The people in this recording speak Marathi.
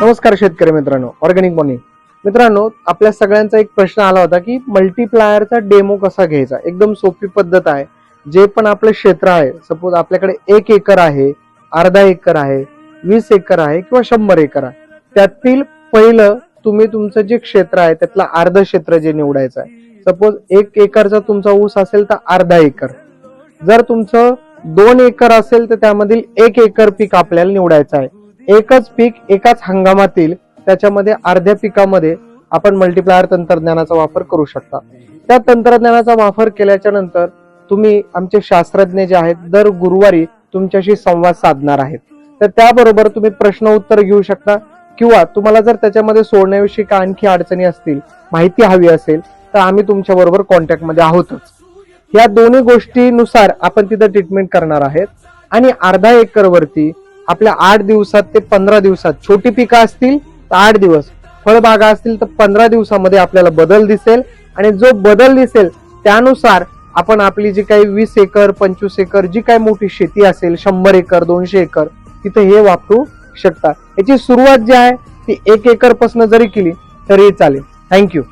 नमस्कार शेतकरी मित्रांनो ऑर्गॅनिक मॉर्निंग. मित्रांनो आपल्या सगळ्यांचा एक प्रश्न आला होता की मल्टीप्लायरचा डेमो कसा घ्यायचा? एकदम सोपी पद्धत आहे. जे पण आपलं क्षेत्र आहे सपोज आपल्याकडे एक एकर आहे अर्धा एकर आहे वीस एकर आहे किंवा शंभर एकर आहे त्यातील पहिलं तुम्ही तुमचं जे क्षेत्र आहे त्यातलं अर्ध क्षेत्र जे निवडायचं आहे. सपोज एक एकरचा तुमचा ऊस असेल तर अर्धा एकर. जर तुमचं दोन एकर असेल तर त्यामधील एक एकर पीक आपल्याला निवडायचं आहे. एकच पीक एकाच हंगामातील त्याच्यामध्ये अर्ध्या पिकामध्ये आपण मल्टीप्लायर तंत्रज्ञानाचा वापर करू शकता. त्या तंत्रज्ञानाचा वापर केल्याच्यानंतर तुम्ही आमचे शास्त्रज्ञ जे आहेत दर गुरुवारी तुमच्याशी संवाद साधणार आहेत. तर त्याबरोबर तुम्ही प्रश्न उत्तर घेऊ शकता किंवा तुम्हाला जर त्याच्यामध्ये सोडण्याविषयी काय आणखी अडचणी असतील माहिती हवी असेल तर आम्ही तुमच्या बरोबर कॉन्टॅक्टमध्ये आहोतच. या दोन्ही गोष्टीनुसार आपण तिथं ट्रीटमेंट करणार आहेत आणि अर्धा एकरवरती आपल्या आठ दिवसात ते पंधरा दिवसात. छोटी पिकं असतील तर आठ दिवस. फळबागा असतील तर पंधरा दिवसामध्ये आपल्याला बदल दिसेल. आणि जो बदल दिसेल त्यानुसार आपण आपली जी काही वीस एकर पंचवीस एकर जी काही मोठी शेती असेल शंभर एकर दोनशे एकर तिथे हे वापरू शकता. याची सुरुवात जी आहे ती एक एकरपासून जरी केली तरी चालेल. थँक्यू